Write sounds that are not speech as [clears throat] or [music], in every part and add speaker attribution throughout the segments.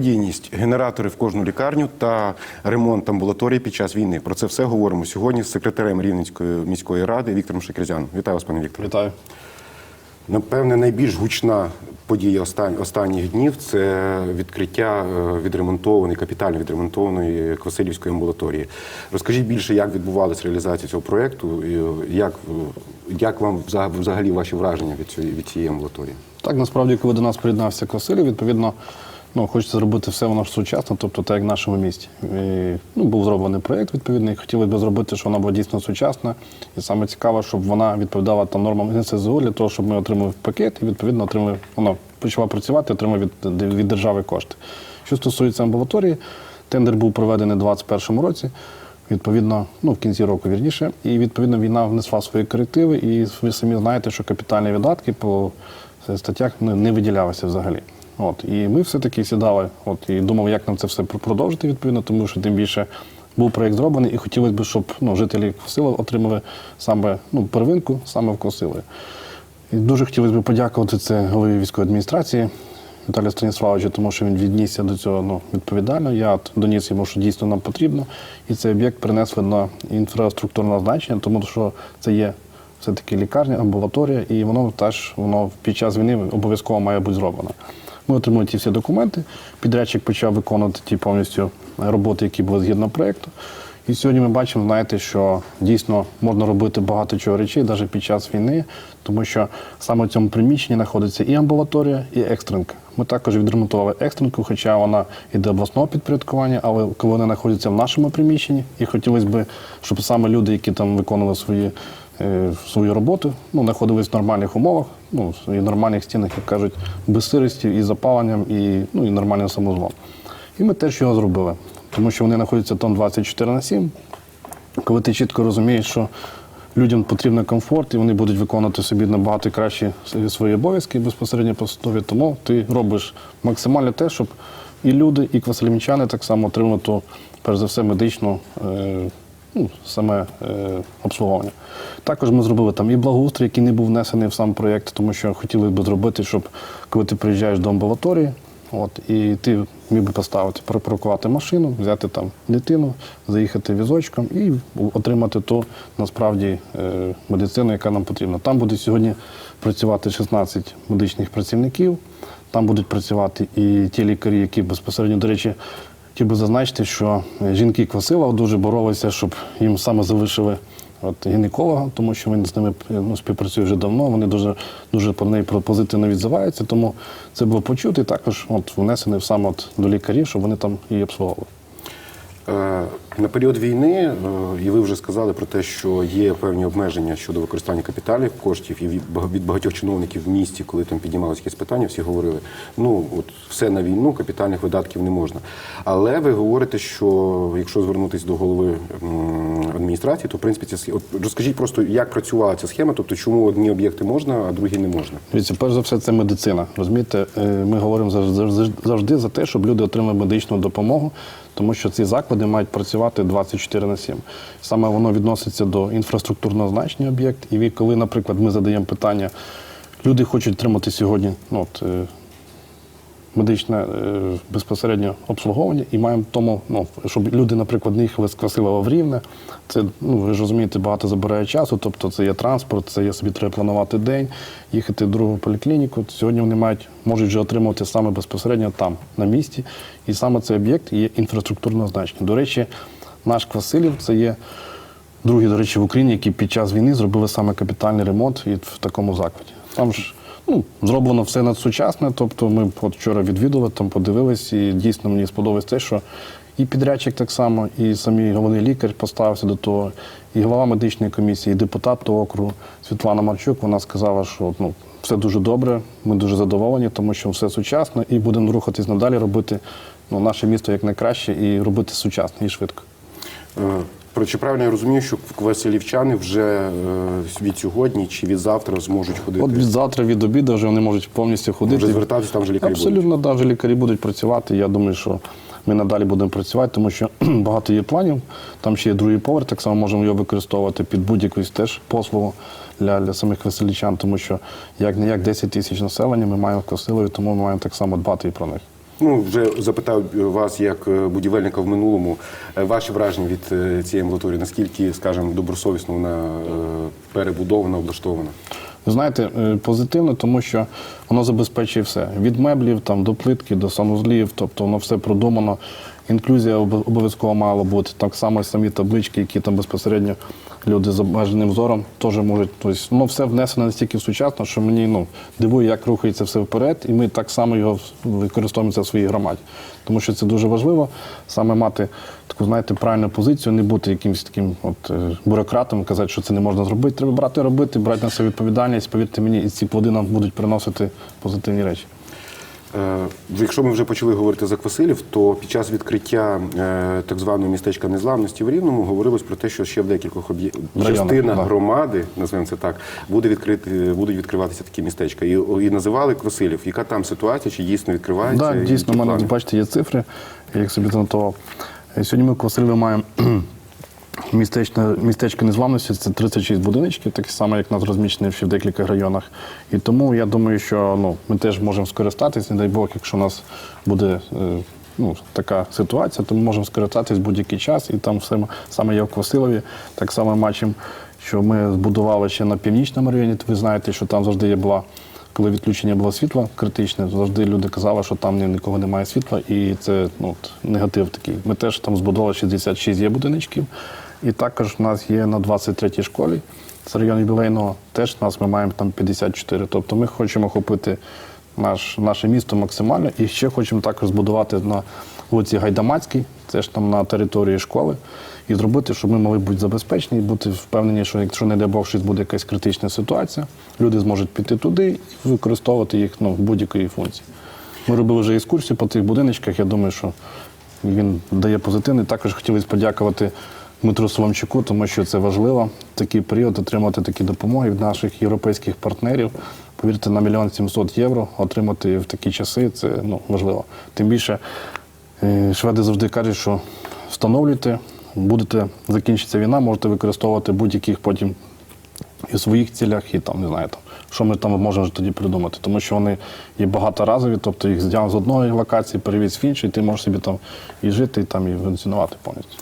Speaker 1: Благодійність, генератори в кожну лікарню та ремонт амбулаторії під час війни. Про це все говоримо сьогодні з секретарем Рівненської міської ради Віктором Шекерзяном. Вітаю вас, пане Вікторе.
Speaker 2: Вітаю.
Speaker 1: Напевне, найбільш гучна подія остан- останніх днів це відкриття е, відремонтованої, капітально відремонтованої Квасилівської амбулаторії. Розкажіть більше, як відбувалася реалізація цього проєкту, е, як, е, як вам взаг- взагалі ваші враження від цієї, від цієї амбулаторії?
Speaker 2: Так, насправді, коли до нас приєднався Квасилів, відповідно, ну, хочеться зробити все воно ж сучасно, тобто так як в нашому місті. І, ну, був зроблений проєкт відповідний, хотілося б зробити, щоб вона була дійсно сучасна. І саме цікаво, щоб вона відповідала там нормам НСЗУ для того, щоб ми отримали пакет і відповідно отримали, вона почала працювати, отримали від, від держави кошти. Що стосується амбулаторії, тендер був проведений у 2021 році. Відповідно, ну в кінці року вірніше, і відповідно війна внесла свої корективи, і ви самі знаєте, що капітальні видатки по статтях ну, не виділялися взагалі. От і ми все-таки сідали, от і думали, як нам це все продовжити відповідно, тому що тим більше був проєкт зроблений, і хотілося б, щоб ну, жителі Косила отримали саме ну, первинку саме в Косили. І дуже хотілося б подякувати це голові військової адміністрації Віталію Станіславовичу, тому що він віднісся до цього ну, відповідально. Я доніс йому, що дійсно нам потрібно. І цей об'єкт принесли на інфраструктурне значення, тому що це є все-таки лікарня, амбулаторія, і воно теж воно під час війни обов'язково має бути зроблено. Ми отримали ті всі документи. Підрядчик почав виконувати ті повністю роботи, які були згідно проєкту. І сьогодні ми бачимо, знаєте, що дійсно можна робити багато чого речей, навіть під час війни, тому що саме в цьому приміщенні знаходиться і амбулаторія, і екстренка. Ми також відремонтували екстренку, хоча вона йде обласного підпорядкування, але коли вона знаходиться в нашому приміщенні, і хотілося б, щоб саме люди, які там виконували свої, свою роботу, ну, знаходились в нормальних умовах, ну, і нормальних стінах, як кажуть, без сирості, і запаленням, і, ну, і нормальним самозволом. І ми теж його зробили, тому що вони знаходяться там 24 на 7, коли ти чітко розумієш, що людям потрібен комфорт, і вони будуть виконувати собі набагато краще свої обов'язки безпосередньо посадові, тому ти робиш максимально те, щоб і люди, і квасилімчани так само отримали перш за все, медичну. Е- Ну, саме е, обслуговування. Також ми зробили там і благоустрій, який не був внесений в сам проєкт, тому що хотіли б зробити, щоб коли ти приїжджаєш до амбулаторії, От, і ти міг би поставити, припаркувати машину, взяти там дитину, заїхати візочком і отримати ту насправді е, медицину, яка нам потрібна. Там буде сьогодні працювати 16 медичних працівників, там будуть працювати і ті лікарі, які безпосередньо, до речі, хотів би зазначити, що жінки Квасила дуже боролися, щоб їм саме залишили от, гінеколога, тому що він з ними ну, співпрацює вже давно. Вони дуже дуже по неї позитивно відзиваються. Тому це було почути також от, внесений саме от, до лікарів, щоб вони там її обслуговували.
Speaker 1: Е, На період війни, е, і ви вже сказали про те, що є певні обмеження щодо використання капіталів, коштів, і від багатьох чиновників в місті, коли там піднімалися якісь питання, всі говорили, ну от все на війну, капітальних видатків не можна. Але ви говорите, що якщо звернутися до голови адміністрації, то в принципі ця схема. От розкажіть просто, як працювала ця схема, тобто чому одні об'єкти можна, а другі не можна.
Speaker 2: Дивіться, перш за все, це медицина. Розумієте, Е, ми говоримо завжди за те, щоб люди отримали медичну допомогу, тому що ці заклади мають працювати 24 на 7. Саме воно відноситься до інфраструктурного значення об'єкт. І коли, наприклад, ми задаємо питання, люди хочуть отримати сьогодні ну, от, е, медичне е, безпосередньо обслуговування і маємо тому, ну, щоб люди, наприклад, не їхали з Квасилова в Рівне. Це, ну, ви ж розумієте, багато забирає часу, тобто це є транспорт, це є собі треба планувати день, їхати в другу поліклініку. Сьогодні вони мають, можуть вже отримувати саме безпосередньо там, на місці. І саме цей об'єкт є інфраструктурного значення. До речі, наш Квасилів це є. Другий, до речі, в Україні, які під час війни зробили саме капітальний ремонт і в такому закладі. Там ж ну, зроблено все надсучасне. Тобто ми от вчора відвідали, там подивились, і дійсно мені сподобалось те, що і підрядчик так само, і самий головний лікар поставився до того, і голова медичної комісії, і депутат того округу Світлана Марчук, вона сказала, що ну, все дуже добре, ми дуже задоволені, тому що все сучасно, і будемо рухатись надалі, робити ну, наше місто як найкраще і робити сучасно і швидко.
Speaker 1: Про чи правильно я розумію, що квасилівчани вже е, від сьогодні чи від завтра зможуть ходити?
Speaker 2: От від завтра, від обіду вже вони можуть повністю ходити.
Speaker 1: Вже звертатися, там вже лікарі будуть.
Speaker 2: Абсолютно, да, вже лікарі будуть працювати. Я думаю, що ми надалі будемо працювати, тому що [clears throat] багато є планів. Там ще є другий поверх, так само можемо його використовувати під будь-яку теж послугу для, для самих веселічан, тому що як не як 10 тисяч населення ми маємо в Косилові, тому ми маємо так само дбати і про них.
Speaker 1: Ну, вже запитав вас як е, будівельника в минулому, е, ваші враження від е, цієї амбулаторії, наскільки, скажімо, добросовісно вона перебудована, облаштована?
Speaker 2: Знаєте, позитивно, тому що воно забезпечує все. Від меблів там, до плитки, до санузлів, тобто воно все продумано. Інклюзія обов'язково мала бути. Так само самі таблички, які там безпосередньо люди з обмеженим зором теж можуть. Тобто, воно все внесено настільки сучасно, що мені ну, дивує, як рухається все вперед, і ми так само його використовуємо в своїй громаді. Тому що це дуже важливо саме мати таку, знаєте, правильну позицію, не бути якимось таким от, е, бюрократом, казати, що це не можна зробити. Треба брати робити, брати на себе відповідальність. Повірте мені, і ці плоди нам будуть приносити позитивні речі.
Speaker 1: Е, Якщо ми вже почали говорити за Квасилів, то під час відкриття е, так званого містечка незламності в Рівному говорилось про те, що ще в декількох об'є... Частинах
Speaker 2: да.
Speaker 1: громади, називаємо це так, буде відкрити, будуть відкриватися такі містечка. І, і називали Квасилів. Яка там ситуація, чи дійсно відкривається?
Speaker 2: Так,
Speaker 1: і
Speaker 2: дійсно, в мене,
Speaker 1: плани?
Speaker 2: бачите, є цифри, я їх собі занотував. Е, Сьогодні ми в маємо містечне, містечко незламності, це 36 будиночків, такі само, як нас розміщені ще в декілька районах. І тому я думаю, що ну, ми теж можемо скористатись, не дай Бог, якщо у нас буде. е, Ну, така ситуація, то ми можемо скористатись будь-який час, і там все саме є в Квасилові. Так само бачимо, що ми збудували ще на північному районі. Ви знаєте, що там завжди є була коли відключення було світла критичне, завжди люди казали, що там ні- нікого немає світла, і це ну, негатив такий. Ми теж там збудували 66 є будиночків. І також в нас є на 23-й школі, це район юбілейного, теж нас ми маємо там 54. Тобто ми хочемо охопити наш, наше місто максимально і ще хочемо також збудувати на вулиці Гайдамацькій, це ж там на території школи, і зробити, щоб ми могли бути забезпечені бути впевнені, що якщо не дай Бог щось буде якась критична ситуація, люди зможуть піти туди і використовувати їх ну, в будь-якої функції. Ми робили вже екскурсію по цих будиночках. Я думаю, що він дає позитивний. Також хотілося подякувати Дмитру Соломчуку, тому що це важливо в такий період отримати такі допомоги від наших європейських партнерів. Повірте, на мільйон сімсот євро отримати в такі часи це ну, важливо. Тим більше е, шведи завжди кажуть, що встановлюйте, будете закінчиться війна, можете використовувати будь-яких потім і в своїх цілях, і там не знаю, там, що ми там можемо тоді придумати. Тому що вони є багаторазові, тобто їх зняв з одної локації, перевіз в іншу, і ти можеш собі там і жити, і там і функціонувати повністю.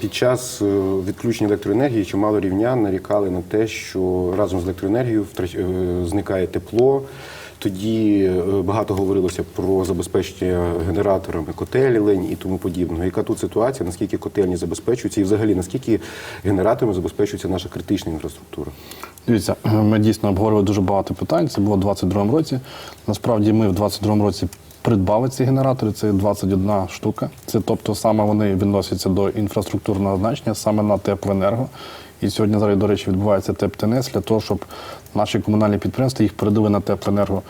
Speaker 1: Під час е, відключення електроенергії чимало рівнян нарікали на те, що разом з електроенергією е, зникає тепло. Тоді е, багато говорилося про забезпечення генераторами котелень і тому подібного. Яка тут ситуація? Наскільки котельні забезпечуються, і взагалі наскільки генераторами забезпечується наша критична інфраструктура?
Speaker 2: Дивіться, ми дійсно обговорювали дуже багато питань. Це було у 22-му році. Насправді ми в 22-му році придбали ці генератори, це 21 штука. Це тобто саме вони відносяться до інфраструктурного значення, саме на теплоенерго. І сьогодні зараз, до речі, відбувається ТЕП-ТНС для того, щоб наші комунальні підприємства їх передали на теплоенерго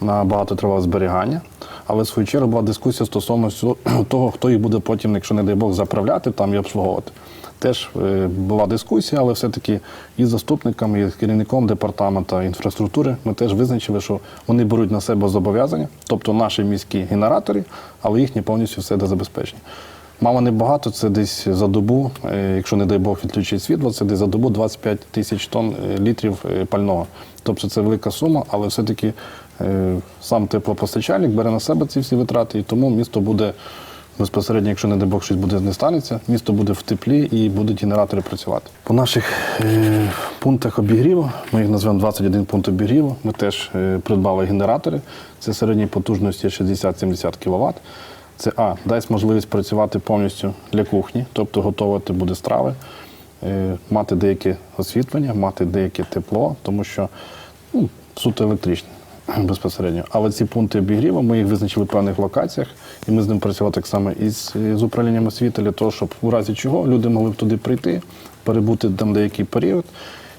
Speaker 2: на багатотривале зберігання. Але в свою чергу була дискусія стосовно [clears throat] того, хто їх буде потім, якщо не дай Бог, заправляти там і обслуговувати. Теж е, була дискусія, але все-таки і з заступником, і з керівником департаменту інфраструктури ми теж визначили, що вони беруть на себе зобов'язання, тобто наші міські генератори, але їхні повністю все забезпечені. Мало небагато, це десь за добу, е, якщо не дай Бог відключить світло, це десь за добу 25 тисяч тонн е, літрів пального. Тобто це велика сума, але все-таки сам теплопостачальник бере на себе ці всі витрати, і тому місто буде безпосередньо, якщо не дай Бог щось буде не станеться, місто буде в теплі і будуть генератори працювати. По наших е, пунктах обігріву, ми їх назвемо 21 пункт обігріву, ми теж е, придбали генератори. Це середньої потужності 60-70 кВт. Це А, дасть можливість працювати повністю для кухні, тобто готувати буде страви, е, мати деяке освітлення, мати деяке тепло, тому що ну, суто електричне [clears throat] безпосередньо. Але ці пункти обігріву ми їх визначили в певних локаціях, і ми з ним працювали так само із, з управлінням освіти для того, щоб у разі чого люди могли б туди прийти, перебути там деякий період.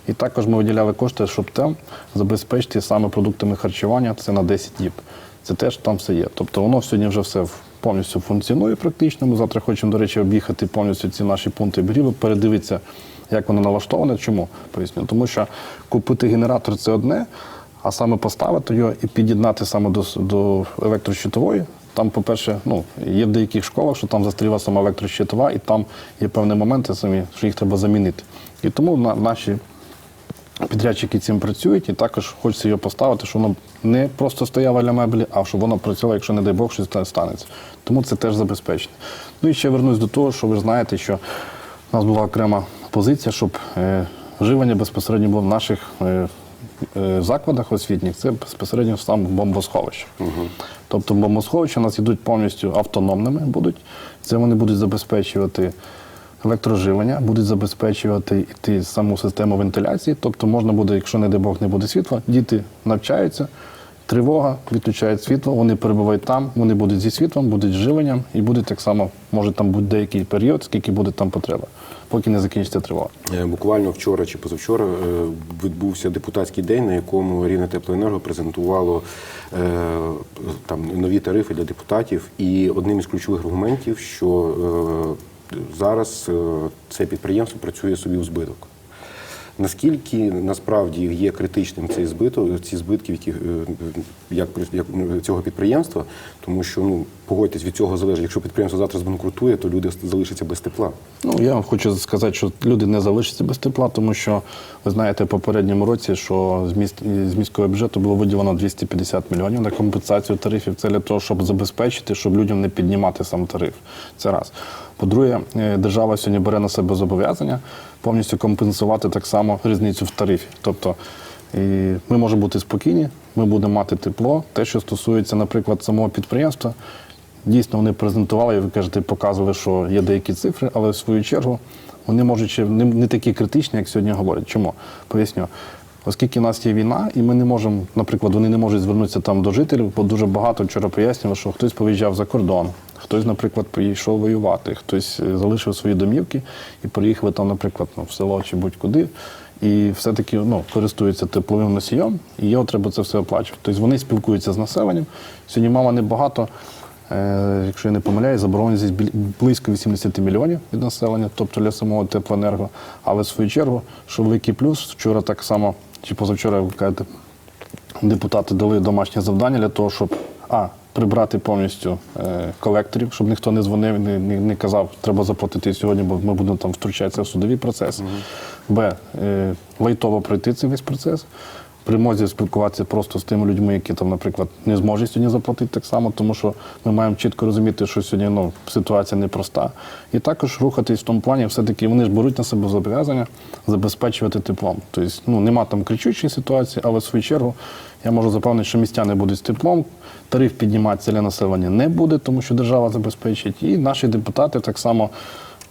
Speaker 2: І також ми виділяли кошти, щоб там забезпечити саме продуктами харчування це на 10 діб. Це теж там все є. Тобто воно сьогодні вже все повністю функціонує практично. Ми завтра хочемо, до речі, об'їхати повністю ці наші пункти обігріву, передивитися, як воно налаштоване. Чому? Поясню. Тому що купити генератор це одне, а саме поставити його і під'єднати саме до, до електрощитової. Там, по-перше, ну, є в деяких школах, що там застріла сама електрощитова, і там є певні моменти самі, що їх треба замінити. І тому на, наші підрядчики цим працюють, і також хочеться його поставити, щоб воно не просто стояло для меблі, а щоб воно працювало, якщо, не дай Бог, щось станеться. Тому це теж забезпечено. Ну і ще вернусь до того, що ви знаєте, що у нас була окрема позиція, щоб е, вживання безпосередньо було в наших е, закладах освітніх, це безпосередньо сам бомбосховище. Тобто бомбосховища у нас йдуть повністю автономними будуть. Це вони будуть забезпечувати електроживлення, будуть забезпечувати іти саму систему вентиляції. Тобто можна буде, якщо не дай Бог не буде світла, діти навчаються, тривога, відключають світло, вони перебувають там, вони будуть зі світлом, будуть з живленням і буде так само, може там бути деякий період, скільки буде там потреба, поки не закінчиться тривога.
Speaker 1: Е, Буквально вчора чи позавчора е, відбувся депутатський день, на якому Рівне Теплоенерго презентувало е, там нові тарифи для депутатів. І одним із ключових аргументів, що зараз це підприємство працює собі у збиток. Наскільки насправді є критичним цей збиток, ці збитки, які е, як, при- як ну, цього підприємства, тому що ну погодьтесь від цього залежить. Якщо підприємство завтра збанкрутує, то люди залишаться без тепла.
Speaker 2: Ну, я хочу сказати, що люди не залишаться без тепла, тому що ви знаєте, попередньому році, що з, міст, з міського бюджету було виділено 250 мільйонів на компенсацію тарифів. Це для того, щоб забезпечити, щоб людям не піднімати сам тариф. Це раз. По-друге, е, держава сьогодні бере на себе зобов'язання повністю компенсувати так само різницю в тарифі. Тобто і ми можемо бути спокійні, ми будемо мати тепло. Те, що стосується, наприклад, самого підприємства, Дійсно, вони презентували, і ви кажете, показували, що є деякі цифри, але в свою чергу вони можуть ще не, такі критичні, як сьогодні говорять. Чому? Поясню. Оскільки в нас є війна, і ми не можемо, наприклад, вони не можуть звернутися там до жителів, бо дуже багато вчора пояснювали, що хтось повиїжджав за кордон, хтось, наприклад, поїхав воювати, хтось е, залишив свої домівки і приїхав там, наприклад, ну, в село чи будь-куди. І все-таки ну, користуються тепловим носієм, і його треба це все оплачувати. Тобто вони спілкуються з населенням. Сьогодні мама небагато. Е, Якщо я не помиляюсь, біль- близько 80 мільйонів від населення, тобто для самого теплоенерго. Але в свою чергу, що великий плюс, вчора так само, чи позавчора, ви кажете, депутати дали домашнє завдання для того, щоб а. Прибрати повністю е, колекторів, щоб ніхто не дзвонив, не, не, не казав, треба заплатити сьогодні, бо ми будемо там втручатися в судові процеси. Б. Е, лайтово пройти цей весь процес. При спілкуватися просто з тими людьми, які там, наприклад, не зможуть сьогодні заплатити так само, тому що ми маємо чітко розуміти, що сьогодні ну, ситуація непроста. І також рухатись в тому плані, все-таки вони ж беруть на себе зобов'язання забезпечувати теплом. Тобто, ну, нема там кричучої ситуації, але в свою чергу я можу запевнити, що містяни будуть з теплом, тариф підніматися для населення не буде, тому що держава забезпечить. І наші депутати так само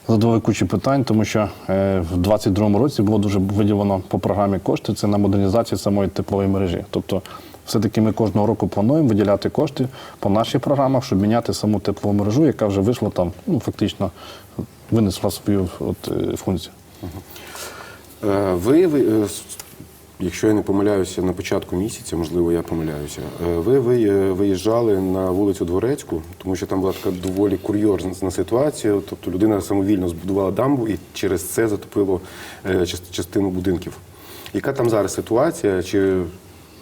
Speaker 2: задали кучу питань, тому що е, в 2022 році було дуже виділено по програмі кошти. Це на модернізацію самої теплової мережі. Тобто, все-таки ми кожного року плануємо виділяти кошти по наших програмах, щоб міняти саму теплову мережу, яка вже вийшла там, ну фактично винесла свою от, е, функцію.
Speaker 1: Е, Ви, якщо я не помиляюся, на початку місяця, можливо, я помиляюся, е, ви, ви е, виїжджали на вулицю Дворецьку, тому що там була така доволі курйозна ситуація. Тобто людина самовільно збудувала дамбу і через це затопило е, частину будинків. Яка там зараз ситуація? Чи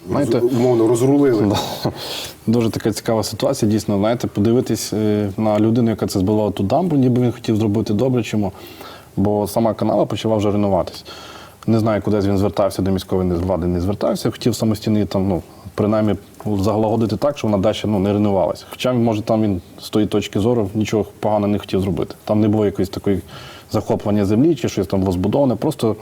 Speaker 2: Знаєте,
Speaker 1: умовно розрулили? [laughs]
Speaker 2: Да. Дуже така цікава ситуація. Дійсно, знаєте, подивитись на людину, яка це збила ту дамбу, ніби він хотів зробити добре. Чому? Бо сама канава почала вже руйнуватись. Не знаю, куди він звертався до міської влади, не звертався. Хотів самостійно там, ну, принаймні, залагодити так, щоб вона далі ну, не руйнувалася. Хоча, може, там він з тої точки зору нічого поганого не хотів зробити. Там не було якоїсь такої захоплення землі чи щось там було збудоване. Просто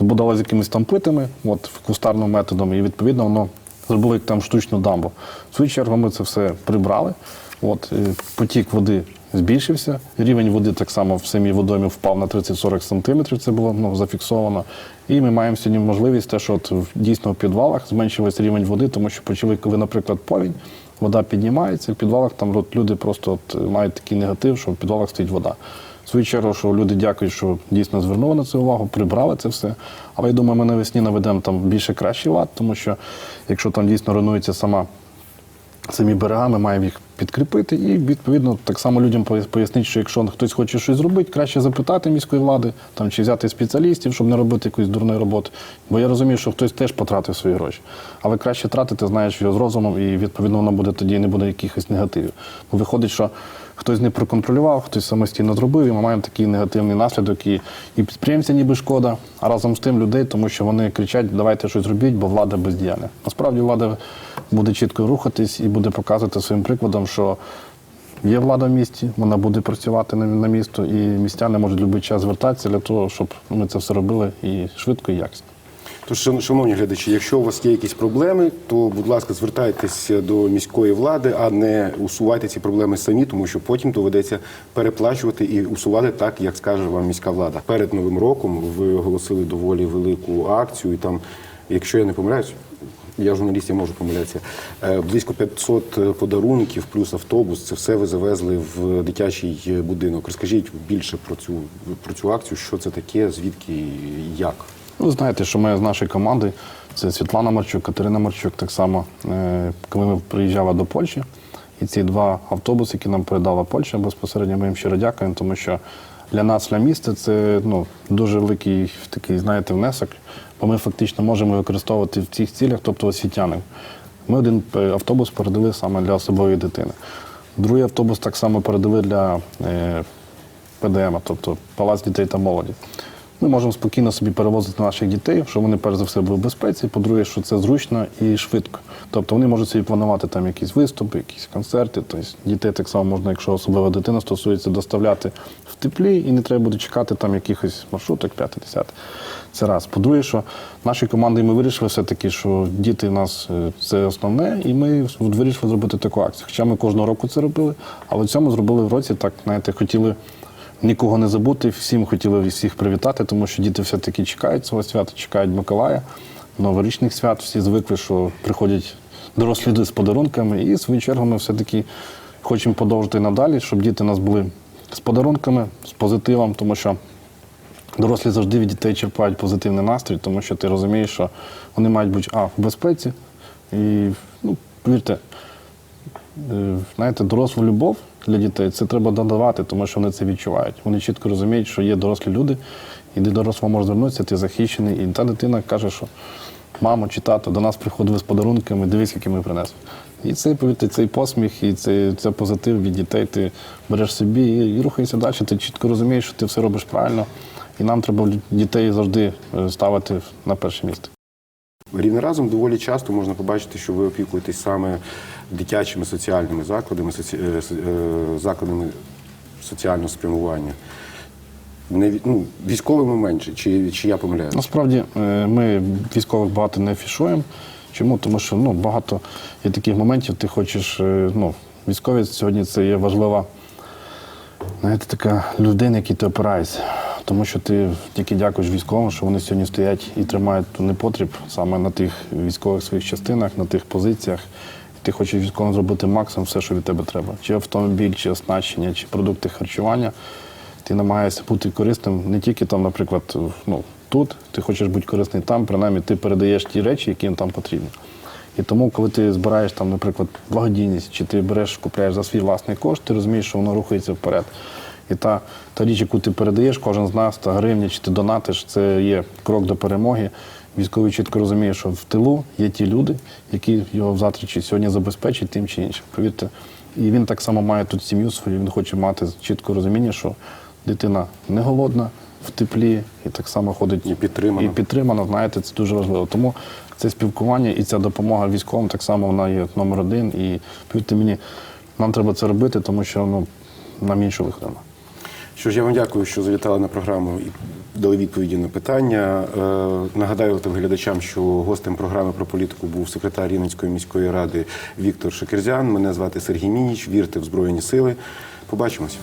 Speaker 2: збудували з якимись там плитами, от кустарним методом, і відповідно воно зробили там штучну дамбу. В свою чергу ми це все прибрали. От, потік води збільшився, рівень води так само в самій водоймі впав на 30-40 сантиметрів, це було ну, зафіксовано. І ми маємо сьогодні можливість те, що от дійсно в підвалах зменшився рівень води, тому що почали, коли, наприклад, повінь, вода піднімається, в підвалах там от, люди просто от, мають такий негатив, що в підвалах стоїть вода. В свою чергу, що люди дякують, що дійсно звернули на це увагу, прибрали це все. Але я думаю, ми навесні наведемо там більше кращий лад, тому що якщо там дійсно руйнується сама самі берега, ми маємо їх підкріпити і відповідно так само людям пояснити, що якщо хтось хоче щось зробити, краще запитати міської влади там чи взяти спеціалістів, щоб не робити якоїсь дурної роботи. Бо я розумію, що хтось теж потратив свої гроші. Але краще тратити, знаєш, його з розумом, і відповідно воно буде тоді не буде якихось негативів. Бо виходить, що хтось не проконтролював, хтось самостійно зробив, і ми маємо такий негативний наслідок. І, і підприємця ніби шкода, а разом з тим людей, тому що вони кричать, давайте щось зробіть, бо влада бездіяльна. Насправді влада буде чітко рухатись і буде показувати своїм прикладом, що є влада в місті, вона буде працювати на, місто, і містяни можуть будь-який час звертатися для того, щоб ми це все робили і швидко, і якісно.
Speaker 1: Тож, шановні глядачі, якщо у вас є якісь проблеми, то, будь ласка, звертайтеся до міської влади, а не усувайте ці проблеми самі, тому що потім доведеться переплачувати і усувати так, як скаже вам міська влада. Перед новим роком ви оголосили доволі велику акцію, і там, якщо я не помиляюсь. Я журналіст, я можу помилятися. е, Близько 500 подарунків плюс автобус. Це все ви завезли в дитячий будинок. Розкажіть більше про цю про цю акцію, що це таке, звідки і як.
Speaker 2: Ви знаєте, що ми з нашої команди, це Світлана Марчук, Катерина Марчук, так само, е, коли ми приїжджали до Польщі, і ці два автобуси, які нам передала Польща, безпосередньо ми їм щиро дякуємо, тому що для нас, для міста, це ну, дуже великий такий, знаєте, внесок, бо ми фактично можемо використовувати в цих цілях, тобто освітяни. Ми один е, автобус передали саме для особової дитини. Другий автобус так само передали для е, ПДМ, тобто Палац дітей та молоді. Ми можемо спокійно собі перевозити наших дітей, щоб вони перш за все були в безпеці. По-друге, що це зручно і швидко. Тобто вони можуть собі планувати там якісь виступи, якісь концерти. Тобто дітей так само можна, якщо особлива дитина стосується, доставляти в теплі і не треба буде чекати там якихось маршруток, 5-10. Це раз. По-друге, що наші команди ми вирішили все-таки, що діти в нас е, це основне, і ми вирішили зробити таку акцію. Хоча ми кожного року це робили, але в цьому зробили в році так, знаєте, хотіли нікого не забути, всім хотіли всіх привітати, тому що діти все-таки чекають цього свята, чекають Миколая, новорічних свят. Всі звикли, що приходять дорослі люди з подарунками. І в свою чергу ми все-таки хочемо подовжити надалі, щоб діти нас були з подарунками, з позитивом, тому що. Дорослі завжди від дітей черпають позитивний настрій, тому що ти розумієш, що вони мають бути а, в безпеці. І, ну, повірте, е, знаєте, дорослу любов для дітей це треба додавати, тому що вони це відчувають. Вони чітко розуміють, що є дорослі люди, і до дорослого може звернутися, ти захищений. І та дитина каже, що мамо чи тато до нас приходили з подарунками, дивись, які ми принесли. І цей, повірте, цей посміх, і цей, це позитив від дітей ти береш собі і, і рухаєшся далі. Ти чітко розумієш, що ти все робиш правильно. І нам треба дітей завжди е, ставити на перше місце.
Speaker 1: Рівне разом доволі часто можна побачити, що ви опікуєтесь саме дитячими соціальними закладами, соці... е, е, закладами соціального спрямування. Не ну, військовими менше, чи, чи я помиляюся?
Speaker 2: Насправді е, ми військових багато не афішуємо. Чому? Тому що ну, багато є таких моментів, ти хочеш. Ну, військові сьогодні це є важлива знаєте, така людина, якій ти опираєшся. Тому що ти тільки дякуєш військовим, що вони сьогодні стоять і тримають ту непотріб саме на тих військових своїх частинах, на тих позиціях. Ти хочеш військовим зробити максимум все, що від тебе треба. Чи автомобіль, чи оснащення, чи продукти харчування. Ти намагаєшся бути корисним не тільки там, наприклад, ну, тут, ти хочеш бути корисний там, принаймні ти передаєш ті речі, які їм там потрібні. І тому, коли ти збираєш там, наприклад, благодійність, чи ти береш, купляєш за свій власний кошт, ти розумієш, що воно рухається вперед. І та, та річ, яку ти передаєш, кожен з нас, та гривня, чи ти донатиш, це є крок до перемоги. Військовий чітко розуміє, що в тилу є ті люди, які його завтра чи сьогодні забезпечать тим чи іншим. Повірте, і він так само має тут сім'ю свою, він хоче мати чітке розуміння, що дитина не голодна, в теплі, і так само ходить
Speaker 1: І підтримана.
Speaker 2: і підтримана, знаєте, це дуже важливо. Тому це спілкування і ця допомога військовим так само вона є номер один. І повірте мені, нам треба це робити, тому що ну, нам іншого виходу.
Speaker 1: Що ж, я вам дякую, що завітали на програму і дали відповіді на питання. Е, нагадаю глядачам, що гостем програми про політику був секретар Рівненської міської ради Віктор Шекерзян. Мене звати Сергій Мініч. Вірте в Збройні Сили. Побачимось.